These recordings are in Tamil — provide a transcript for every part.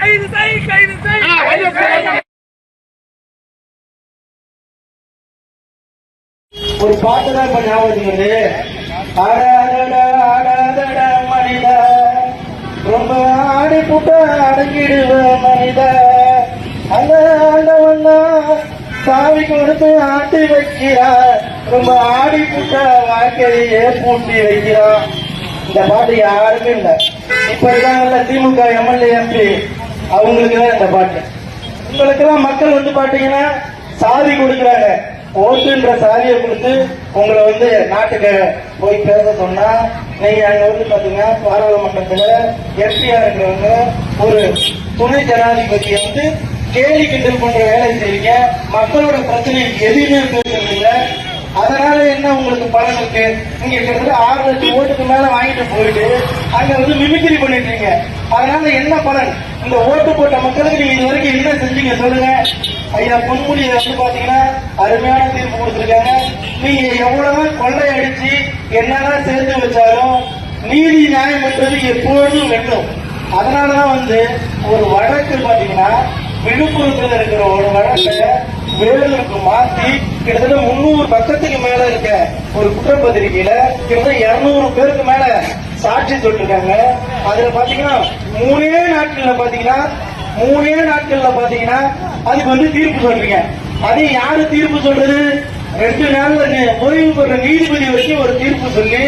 கைது செய் கைது செய் ஒரு பாட்டு தான் இப்ப ஞாபகம் வருது. மனித. ரொம்ப ஆடி புட்ட அடங்கிடுவ மனித. சாவி கொடுத்து ஆட்டி வைக்கிறார். ரொம்ப ஆடி புட்ட வாழ்க்கையே பூட்டி வைக்கிறான் இந்த பாட்டு யாருமே இல்லை. இப்ப இருக்காங்கல்ல திமுக எம்எல்ஏ எம்பி அவங்களுக்கு தான் இந்த பாட்டு. உங்களுக்கெல்லாம் மக்கள் வந்து பாத்தீங்கன்னா சாதி கொடுக்குறாங்க. ஓட்டுன்ற சாதியை கொடுத்து உங்களை வந்து நாட்டுக்கு போய் பேச சொன்னா நீங்க அங்க வந்து பாத்தீங்கன்னா பாராளுமன்றத்துல எம்பியா இருக்கிறவங்க ஒரு துணை ஜனாதிபதியை வந்து கேலி கிண்டல் பண்ற வேலை செய்வீங்க மக்களோட பிரச்சனைக்கு எதுவுமே பேசுறது இல்லை அதனால என்ன உங்களுக்கு பலன் இருக்கு? நீங்க கிட்டத்தட்ட ஆறு லட்சம் ஓட்டுக்கு மேல வாங்கிட்டு போயிட்டு அங்க வந்து மிமிக்ரி பண்ணிட்டு இருக்கீங்க அதனால என்ன பலன்? இந்த ஓட்டு போட்ட மக்களுக்கு நீங்க இது வரைக்கும் என்ன செஞ்சீங்க சொல்லுங்க. ஐயா பொன்முடி வந்து பாத்தீங்கன்னா அருமையான தீர்ப்பு கொடுத்துருக்காங்க. நீங்க எவ்வளவு கொள்ளை அடிச்சு என்னதான் சேர்த்து வச்சாலும் நீதி நியாயம் என்றது எப்பொழுதும் வெல்லும் அதனாலதான் வந்து ஒரு வழக்கு பாத்தீங்கன்னா விழுப்புரத்துல இருக்கிற ஒரு வழக்கை வேலூருக்கு மாத்தி கிட்டத்தட்ட முன்னூறு பக்கத்துக்கு மேல இருக்க ஒரு குற்றப்பத்திரிகையில கிட்டத்தட்ட இருநூறு பேருக்கு மேல சாட்சி சொல்லிருக்காங்க அதுல பாத்தீங்கன்னா மூணே நாட்கள்ல பாத்தீங்கன்னா மூணே நாட்கள்ல பாத்தீங்கன்னா அதுக்கு வந்து தீர்ப்பு சொல்றீங்க. அது யாரு தீர்ப்பு சொல்றது? ரெண்டு நாள்ல ஓய்வு பெற்ற நீதிபதி வரைக்கும் ஒரு தீர்ப்பு சொல்லி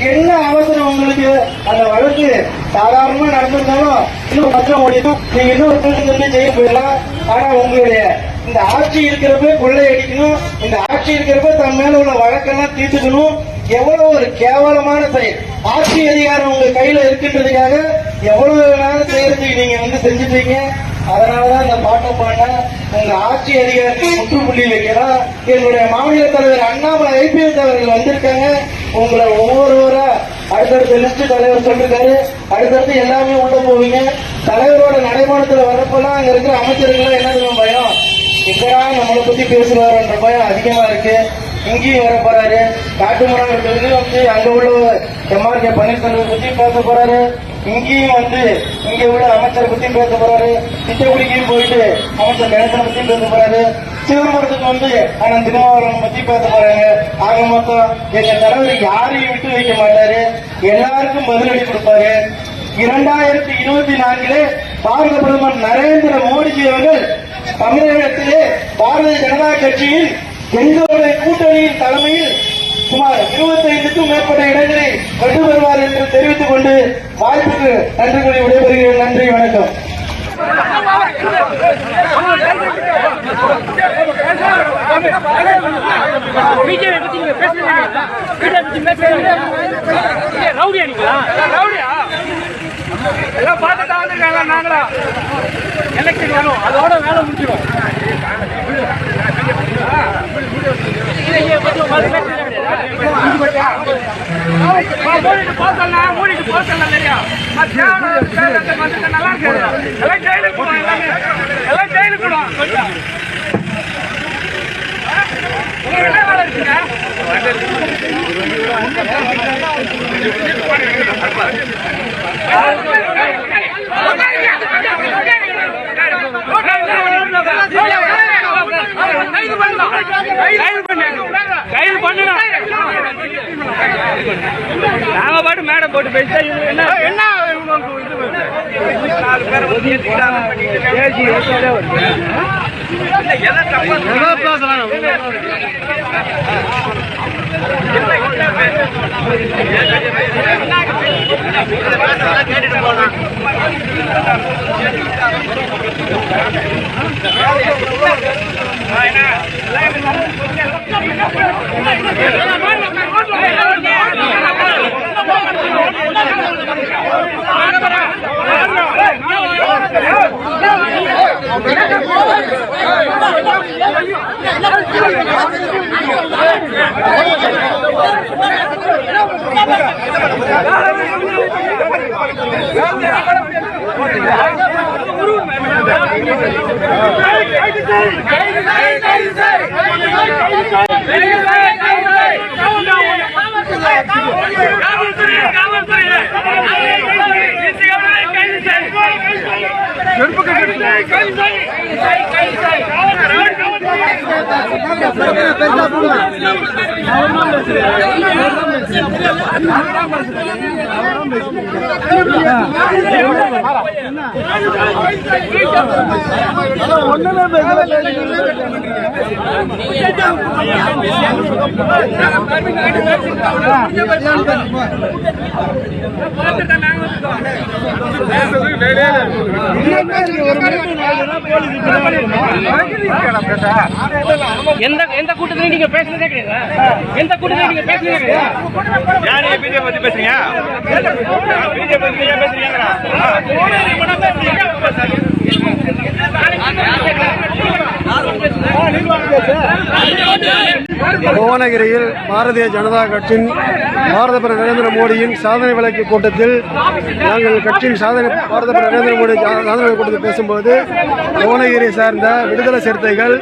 என்ன அவசரம் உங்களுக்கு? அந்த வழக்கு சாதாரணமா நடந்திருந்தாலும் இன்னும் பத்திரம் ஓடிடும் நீங்க இன்னும் ஒரு சொல்லி செய்ய போயிடலாம். ஆனா உங்களுடைய இந்த ஆட்சி இருக்கிறப்ப கொள்ளை அடிக்கணும். இந்த ஆட்சி இருக்கிறப்ப தன் மேல உள்ள வழக்கெல்லாம் தீர்த்துக்கணும். எவ்வளவு ஒரு கேவலமான செயல். ஆட்சி அதிகாரம் உங்க கையில இருக்கின்றதுக்காக எவ்வளவு வேணாலும் செய்யறதுக்கு நீங்க வந்து செஞ்சுட்டீங்க. அதனாலதான் இந்த பாட்டை பாட உங்க ஆட்சி அதிகாரத்தை முற்றுப்புள்ளி வைக்கிறோம் என்னுடைய மாநில தலைவர் அண்ணாமலை ஐபிஎஸ் அவர்கள் வந்திருக்காங்க. உங்களை ஒவ்வொருவரா அடுத்தடுத்த லிஸ்ட் தலைவர் சொல்லிருக்காரு. அடுத்தடுத்து எல்லாமே உள்ள போவீங்க. தலைவரோட நடைமானத்துல வரப்பெல்லாம் அங்க இருக்கிற அமைச்சர்கள் என்ன தெரியுமா பயம்? எங்கடா நம்மளை பத்தி பேசுவாருன்ற பயம் அதிகமா இருக்கு. இங்கேயும் வர போறாரு. காட்டுமராங்கிறது வந்து அங்க உள்ள எம்ஆர்கே பன்னீர்செல்வம் பத்தி பேச போறாரு. இங்கேயும் வந்து இங்க உள்ள அமைச்சரை பத்தி பேச போறாரு. திட்டக்குடிக்கும் போயிட்டு அமைச்சர் கணேசனை பத்தி பேச போறாரு. சிதம்பரத்துக்கு வந்து அண்ணன் திருமாவளவன் பத்தி பேச போறாங்க ஆக மொத்தம் எங்க தலைவர் யாரையும் விட்டு வைக்க மாட்டாரு. எல்லாருக்கும் பதிலடி கொடுப்பாரு. இரண்டாயிரத்தி இருபத்தி நான்கிலே பாரத பிரதமர் நரேந்திர மோடிஜி அவர்கள் தமிழகத்திலே பாரதிய ஜனதா கட்சியில் எங்களுடைய கூட்டணியின் தலைமையில் சுமார் இருபத்தைந்துக்கும் மேற்பட்ட இடங்களை வெற்றி பெறுவார் என்று தெரிவித்துக் கொண்டு வாய்ப்புக்கு நன்றி கூறி விடைபெறுகிறேன் நன்றி வணக்கம் பிஜேபி பத்தி நீங்க பேசுறீங்க பிஜேபி பத்தி பேசுறீங்க ரவுடியா எல்லாம் நாங்களா எலெக்ஷன் வேணும் அதோட வேலை முடிஞ்சிடும் மூடிட்டு போசல்னா மூடிட்டு போசல்னா இல்லையா நல்லா இருக்கு எல்லாம் ஜெயிலுக்கு போடும் எல்லாமே எல்லாம் ஜெயிலுக்கு போடும் இருக்குங்க கைது பண்ணலாம் கைது பண்ணு கைது பண்ணுங்க நாங்க பாட்டு மேடம் போட்டு பேசிட்டா இவங்க என்ன? என்ன நாலு பேரை வந்து ஏத்திக்கிட்டாங்க பேசி ஏத்திக்கிட்டே வருது. இல்ல, எதை தப்பா சொன்னாங்க? கைது செய்! கைது செய்! கைது செய்! ஒண்ணுமே பேசல எந்த எந்த கூட்டத்திலையும் நீங்க பேசுனதே கிடையாது. எந்த கூட்டத்திலையும் நீங்க பேசுனதே கிடையாது. யாரு பிஜேபி பத்தி பேசுறீங்க? பிஜேபி பத்தி பேசுறீங்களா? புவனகிரியில் பாரதிய ஜனதா கட்சியின் பாரத பிரதமர் நரேந்திர மோடியின் சாதனை விளக்கு கூட்டத்தில் நாங்கள் கட்சியின் சாதனை பாரத பிரதமர் நரேந்திர மோடி சாதனை கூட்டத்தில் பேசும்போது புவனகிரியை சார்ந்த விடுதலை சிறுத்தைகள்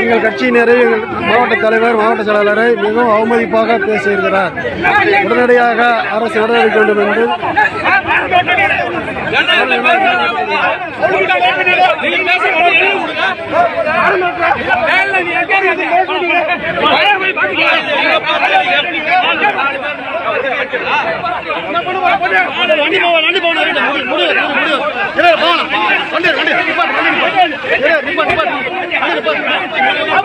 எங்கள் கட்சியினரை எங்கள் மாவட்ட தலைவர் மாவட்ட செயலாளரை மிகவும் அவமதிப்பாக பேசியிருக்கிறார். உடனடியாக அரசு நடவடிக்கை வேண்டும் என்று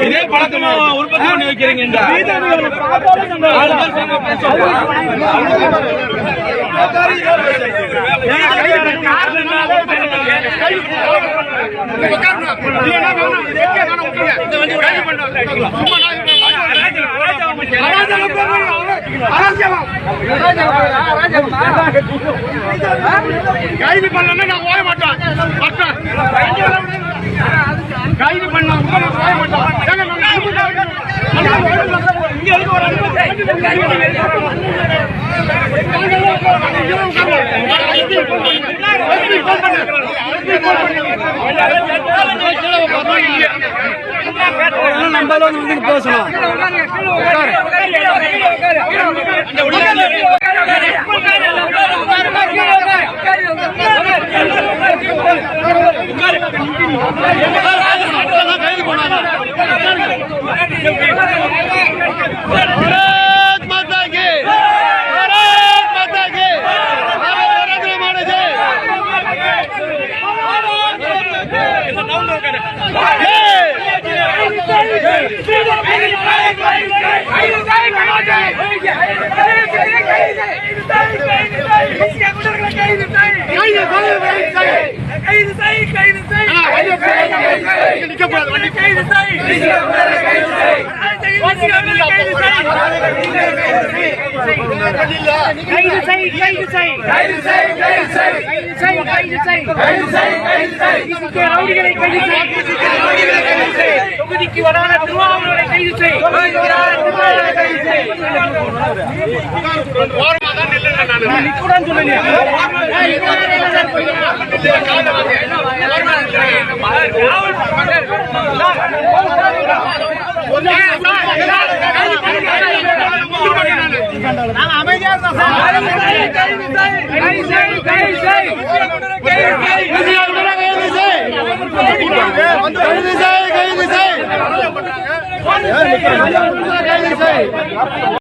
இதே பழக்கமா உற்பத்தி பண்ணி வைக்கிறீங்க கைது பண்ணல நான் ஓய மாட்டேன். கைது பண்ண ஓய பேசலாம் தொகுதிக்கு வராத திருவாரூரை கைது செய். நாங்க நிக்கூடான்னு சொல்லுங்க கைது செய் கைது செய் கைது செய்.